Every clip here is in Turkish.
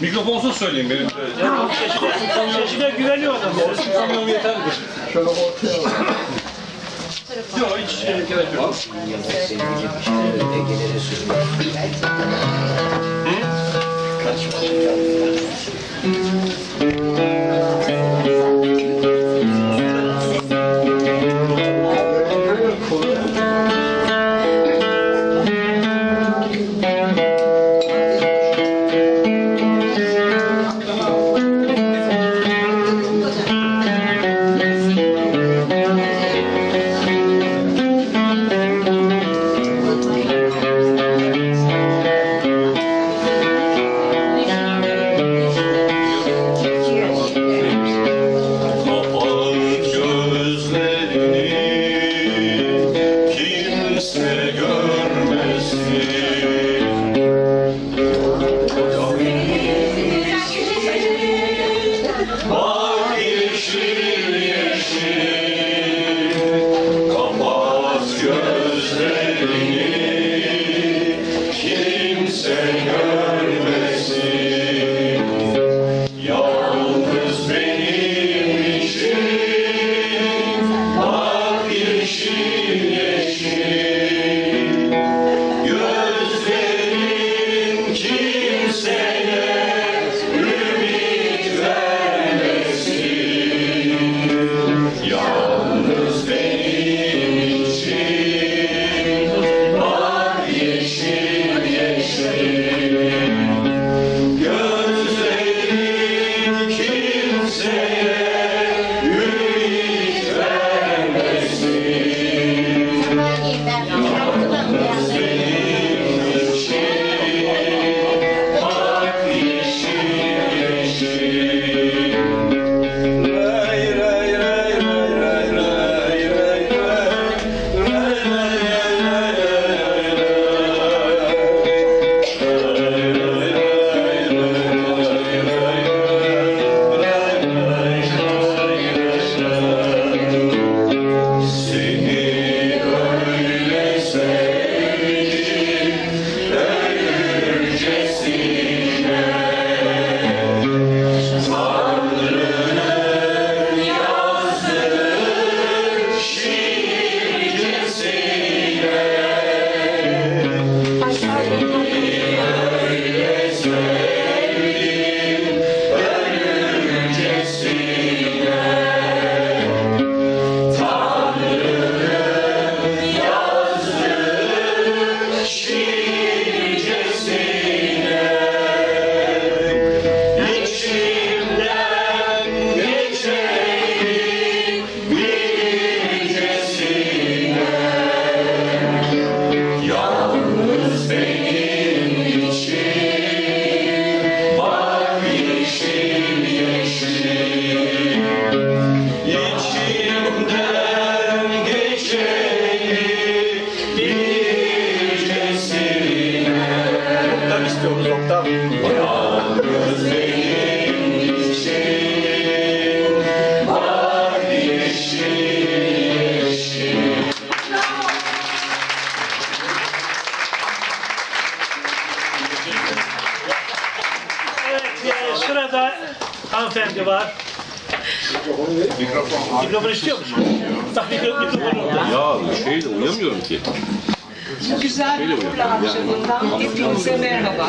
Mikrofonsuz söyleyeyim benim. Sesine, sesine güveniyor adam. Kamyon yeterlidir. Şöyle ortaya al. Yok hiç gerek yok. Kapat Christ. Benim hanımefendi var. Mikrofon istiyor musun? Tak mikro, mikrofonu. Ya şeyle uyamıyorum ki. Bu güzel program akşamından hepinize merhaba.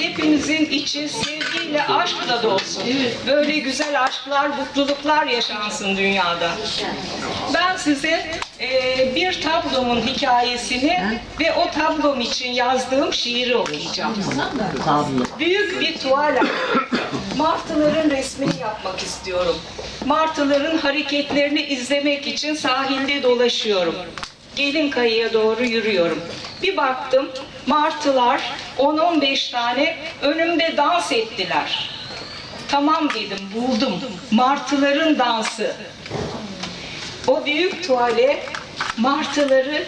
Hepinizin içi sevgiyle, aşkla dolsun. Böyle güzel aşklar, mutluluklar yaşansın dünyada. Ben size e, bir tablomun hikayesini ve o tablom için yazdığım şiiri okuyacağım. Büyük bir tuval Martıların resmini yapmak istiyorum. Martıların hareketlerini izlemek için sahilde dolaşıyorum. Gelin kayıya doğru yürüyorum. Bir baktım martılar 10-15 tane önümde dans ettiler. Tamam dedim buldum. Martıların dansı. O büyük tuvale martıları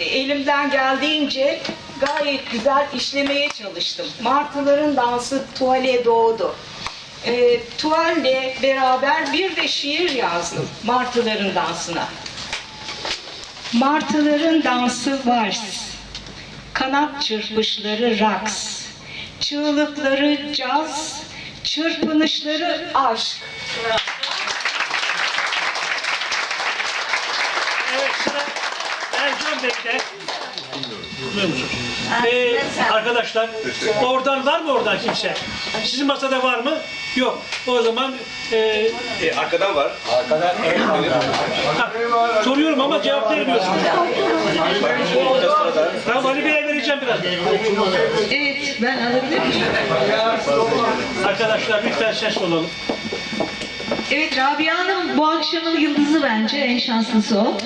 elimden geldiğince gayet güzel işlemeye çalıştım. Martıların dansı tuvale doğdu. E, tuvalle beraber bir de şiir yazdım martıların dansına. Martıların dansı vals, kanat çırpışları raks, çığlıkları caz, çırpınışları aşk. Evet sıra Ercan Bey'de. Duyuyor musunuz? Ee, arkadaşlar oradan var mı oradan kimse? Sizin masada var mı? Yok. O zaman e, arkadan var. ha, soruyorum ama cevap vermiyorsunuz. Tamam Ali Bey'e vereceğim biraz. Evet, ben alabilir miyim? Arkadaşlar lütfen ses olalım. Evet Rabia Hanım bu akşamın yıldızı bence en şanslısı o.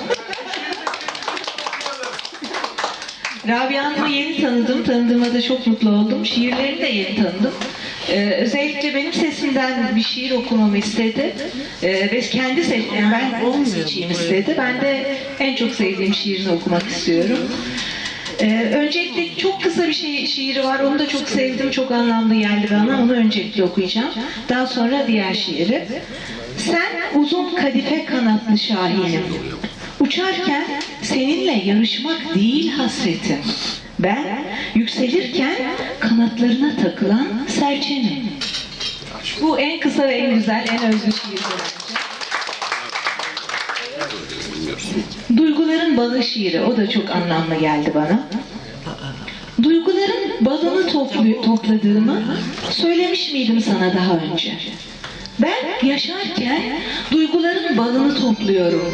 Rabia Hanım'ı yeni tanıdım. Tanıdığıma da çok mutlu oldum. Şiirlerini de yeni tanıdım. Ee, özellikle benim sesimden bir şiir okumamı istedi. Ee, ve kendi seçtiğim ben seçeyim istedi. Ben de en çok sevdiğim şiirini okumak istiyorum. Ee, öncelikle çok kısa bir şey, şiiri var. Onu da çok sevdim. Çok anlamlı geldi bana. Onu öncelikle okuyacağım. Daha sonra diğer şiiri. Sen uzun kadife kanatlı şahinim. Uçarken seninle yarışmak değil hasretim. Ben yükselirken kanatlarına takılan serçenim. Bu en kısa ve en güzel, en özgür şiir. Duyguların balı şiiri, o da çok anlamlı geldi bana. Duyguların balını toplu- topladığımı söylemiş miydim sana daha önce? Ben yaşarken duyguların balını topluyorum.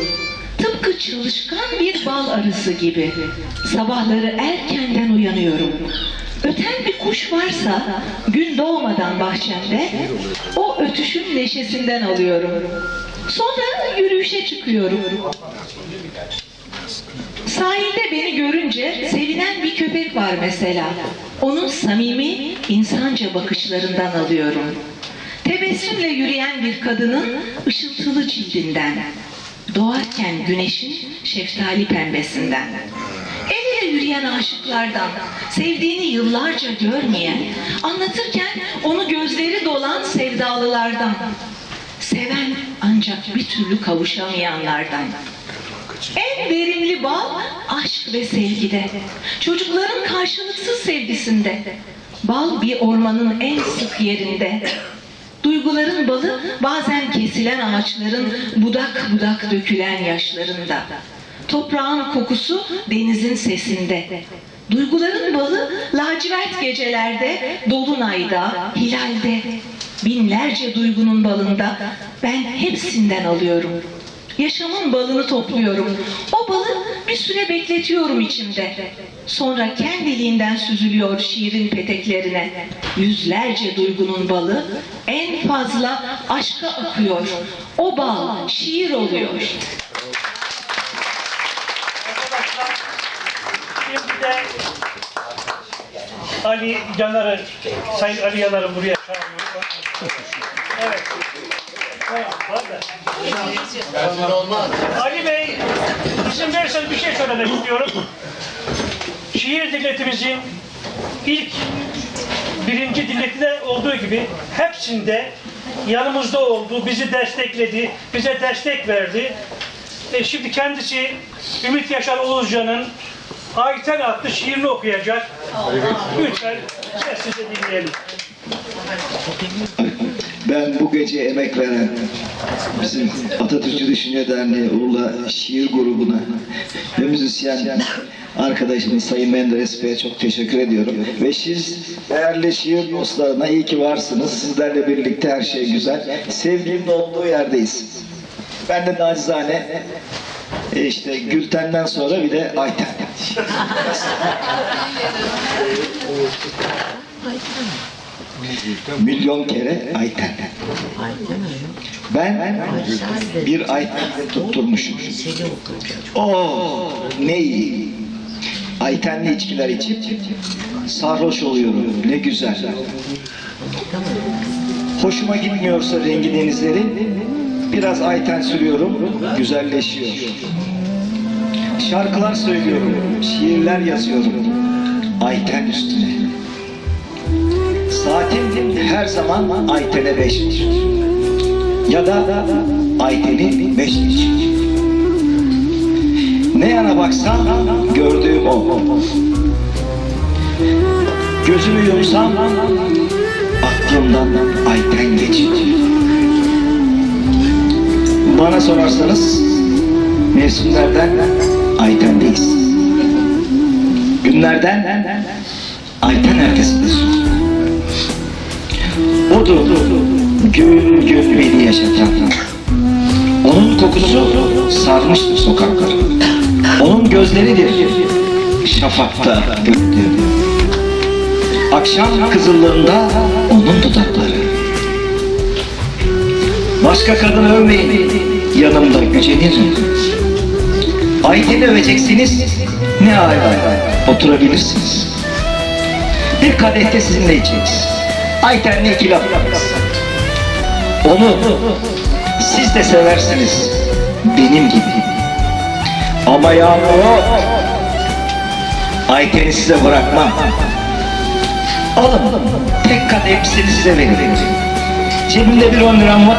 Tıpkı çalışkan bir bal arısı gibi. Sabahları erkenden uyanıyorum. Öten bir kuş varsa gün doğmadan bahçemde o ötüşün neşesinden alıyorum. Sonra yürüyüşe çıkıyorum. Sahilde beni görünce sevinen bir köpek var mesela. Onun samimi, insanca bakışlarından alıyorum. Tebessümle yürüyen bir kadının ışıltılı cildinden. Doğarken güneşin şeftali pembesinden. El ele yürüyen aşıklardan, sevdiğini yıllarca görmeyen, anlatırken onu gözleri dolan sevdalılardan. Seven ancak bir türlü kavuşamayanlardan. En verimli bal aşk ve sevgide. Çocukların karşılıksız sevgisinde. Bal bir ormanın en sık yerinde. Duyguların balı bazen kesilen ağaçların budak budak dökülen yaşlarında. Toprağın kokusu denizin sesinde. Duyguların balı lacivert gecelerde, dolunayda, hilalde. Binlerce duygunun balında ben hepsinden alıyorum. Yaşamın balını topluyorum. O balı bir süre bekletiyorum içimde. Sonra kendiliğinden süzülüyor şiirin peteklerine. Yüzlerce duygunun balı en fazla aşka akıyor. O bal şiir oluyor. Ali Yanar'ı, Sayın Ali Yanar'ı buraya çağırıyoruz. Var da. Ali Bey, izin verirseniz bir şey söylemek istiyorum. Şiir dinletimizin ilk birinci dinletide olduğu gibi hepsinde yanımızda oldu, bizi destekledi, bize destek verdi. E şimdi kendisi Ümit Yaşar Oğuzcan'ın Ayten adlı şiirini okuyacak. Lütfen sessizce dinleyelim. Ben bu gece emek veren bizim Atatürkçü Düşünce Derneği Urla Şiir Grubu'na ve müzisyen arkadaşımız Sayın Menderes Bey'e çok teşekkür ediyorum. Ve siz değerli şiir dostlarına iyi ki varsınız. Sizlerle birlikte her şey güzel. Sevginin olduğu yerdeyiz. Ben de nacizane e, işte Gülten'den sonra bir de Ayten. Milyon kere Ayten. Ben bir Ayten tutturmuşum. Oh ne. Aytenli içkiler içip sarhoş oluyorum. Ne güzel. Hoşuma gitmiyorsa rengi denizleri biraz Ayten sürüyorum. Güzelleşiyor. Şarkılar söylüyorum. Şiirler yazıyorum. Ayten üstüne. Saatim her zaman Ayten'e beştir. Ya da Ayten'i beş geçik. Ne yana baksam gördüğüm o. Gözümü yumsam aklımdan Ayten geçiyor. Bana sorarsanız mevsimlerden Ayten'deyiz. Günlerden Ayten ertesindeyiz. Odur gün gün beni yaşatan. Onun kokusu sarmış sokakları. Onun gözleridir şafakta göktüğüm. Akşam kızıllığında onun dudakları. Başka kadın övmeyin, yanımda gücenirim. Ayten'i öveceksiniz, ne ala oturabilirsiniz. Bir kadehte sizinle içeceğiz. Laf yaparız. Onu siz de seversiniz, benim gibi. Ama yağmuru Ayten'i size bırakmam. Alın, tek kadehsini size veririm. Cebimde bir on liram var,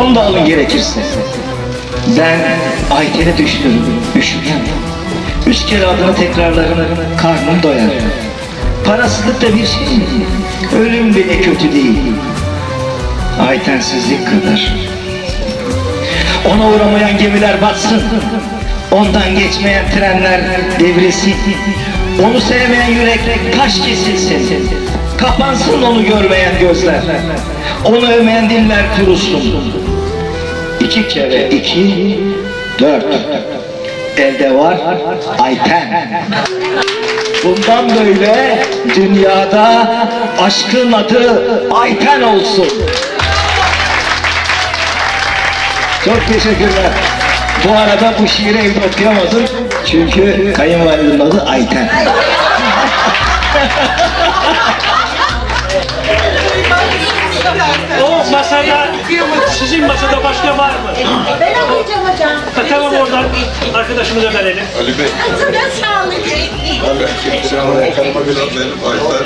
onu da alın gerekirse. Ben Ayten'i düşünürüm, üşümem. Üç kere adını tekrarlarım, karnım doyar. Parasızlık da bir şey mi? Ölüm bile kötü değil. Aytensizlik kadar. Ona uğramayan gemiler batsın. Ondan geçmeyen trenler devrilsin. Onu sevmeyen yürek taş kesilsin. Kapansın onu görmeyen gözler. Onu övmeyen diller kurusun. İki kere iki, dört. Elde var Ayten. Bundan böyle dünyada aşkın adı Ayten olsun. Çok teşekkürler. Bu arada bu şiiri evde okuyamadım. Çünkü kayınvalidemin adı Ayten. masada, sizin masada başka var mı? Ben okuyacağım hocam. Tamam oradan arkadaşımıza verelim. Ali Bey, Çok sağ olun. ben kimse ama yakarıma biraz benim Ayten.